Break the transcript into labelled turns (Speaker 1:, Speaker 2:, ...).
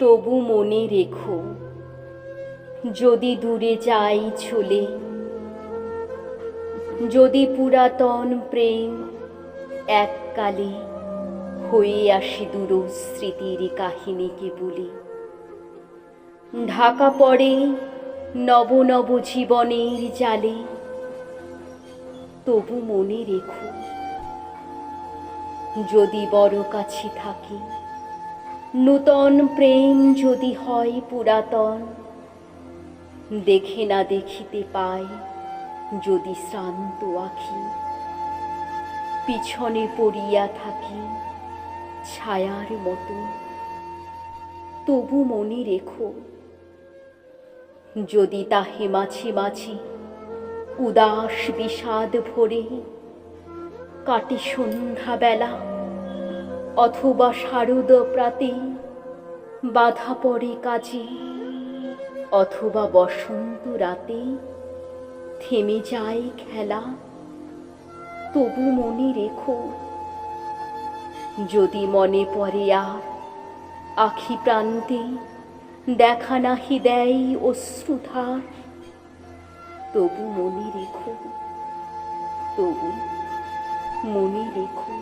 Speaker 1: তবু মনে রেখো, যদি দূরে যাই চলে, যদি পুরাতন প্রেম এককালে হয়ে আসি দূর স্মৃতির কাহিনীকে বলি, ঢাকা পড়ে নব নব জীবনের জালে, তবু মনে রেখো, যদি বড় কাছে থাকি নূতন প্রেম যদি হয় পুরাতন, দেখে না দেখিতে পাই যদি শ্রান্ত আখি। পিছনে পড়িয়া থাকি ছায়ার মতো। তবু মনে রেখো, যদি তাহে মাছি মাছি উদাস বিষাদ ভরে কাটে সন্ধ্যাবেলা অথবা শারদ প্রাতে, বাধা পড়ে কাজে, অথবা বসন্ত রাতে থেমে যায় খেলা, তবু মনে রেখো, যদি মনে পড়ে আর আখি প্রান্তে দেখা নাহি দেয় অশ্রুধার, তবু মনে রেখো, তবু মনে রেখো।